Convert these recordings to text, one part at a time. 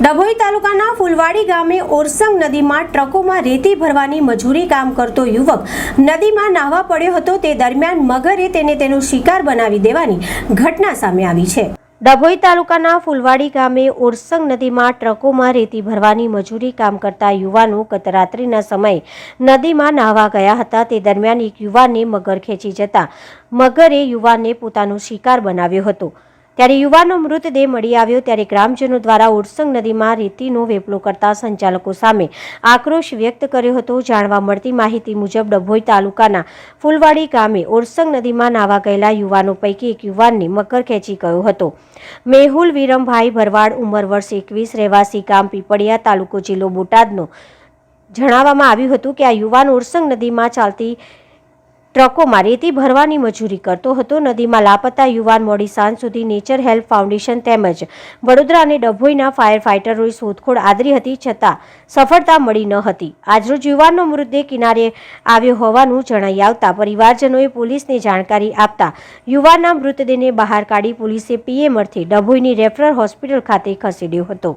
ડભોઈ તાલુકાના ફુલવાડી ગામે ઓરસંગ નદીમાં ટ્રકોમાં રેતી ભરવાની મજૂરી કામ કરતો યુવક નદીમાં નાહવા પડ્યો હતો. તે દરમિયાન મગરે તેને તેનો શિકાર બનાવી દેવાની ઘટના સામે આવી છે. ડભોઈ તાલુકાના ફુલવાડી ગામે ઓરસંગ નદીમાં ટ્રકોમાં રેતી ભરવાની મજૂરી કામ કરતા યુવાનો ગતરાત્રિના સમયે નદીમાં નાહવા ગયા હતા. તે દરમિયાન એક યુવાનને મગર ખેંચી જતા મગરે યુવાનને પોતાનો શિકાર બનાવ્યો હતો. ત્યારે યુવાનનો મૃતદેહ મળી આવ્યો ત્યારે ગ્રામજનો દ્વારા ઓરસંગ નદીમાં રેતીનો વેપલો કરતા સંચાલકો સામે આક્રોશ વ્યક્ત કર્યો હતો. જાણવા મળતી માહિતી મુજબ ડભોઈ તાલુકાના ફૂલવાડી ગામે ઓરસંગ નદીમાં નાવા ગયેલા યુવાનો પૈકી એક યુવાનને મકર ખેંચી ગયો હતો. મેહુલ વિરમભાઈ ભરવાડ ઉંમર વર્ષ એકવીસ, રહેવાસી ગામ પીપળિયા તાલુકો જિલ્લો બોટાદનો. જણાવવામાં આવ્યું હતું કે આ યુવાન ઓરસંગ નદીમાં ચાલતી ટ્રકોમાં રેતી ભરવાની મજૂરી કરતો હતો. નદીમાં લાપતા યુવાન મોડી સાંજ સુધી નેચર હેલ્પ ફાઉન્ડેશન તેમજ વડોદરા અને ડભોઈના ફાયર ફાઇટરોએ શોધખોળ આદરી હતી છતાં સફળતા મળી ન હતી. આજરોજ યુવાનનો મૃતદેહ કિનારે આવ્યો હોવાનું જણાઈ આવતા પરિવારજનોએ પોલીસને જાણકારી આપતા યુવાનના મૃતદેહને બહાર કાઢી પોલીસે પીએમ અર્થે ડભોઈની રેફરલ હોસ્પિટલ ખાતે ખસેડ્યો હતો.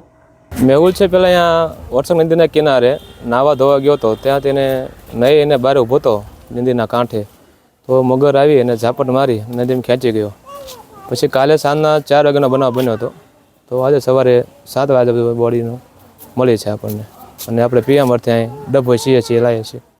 મેહુલ છે પહેલાં અહીંયા વોટસંગ નદીના કિનારે નાવા ધોવા ગયો હતો. ત્યાં તેને નહીં એને બહાર ઊભો હતો નદીના કાંઠે. તો મગર આવી અને ઝાપટ મારી નદીમાં ખેંચી ગયો. પછી કાલે સાંજના ચાર વાગ્યાનો બનાવ બન્યો હતો. તો આજે સવારે સાત વાગે બોડીનો મળી છે આપણને. અને આપણે પીએમ અર્થે અહીં ડબ્બો છીએ છીએ લાવીએ છીએ.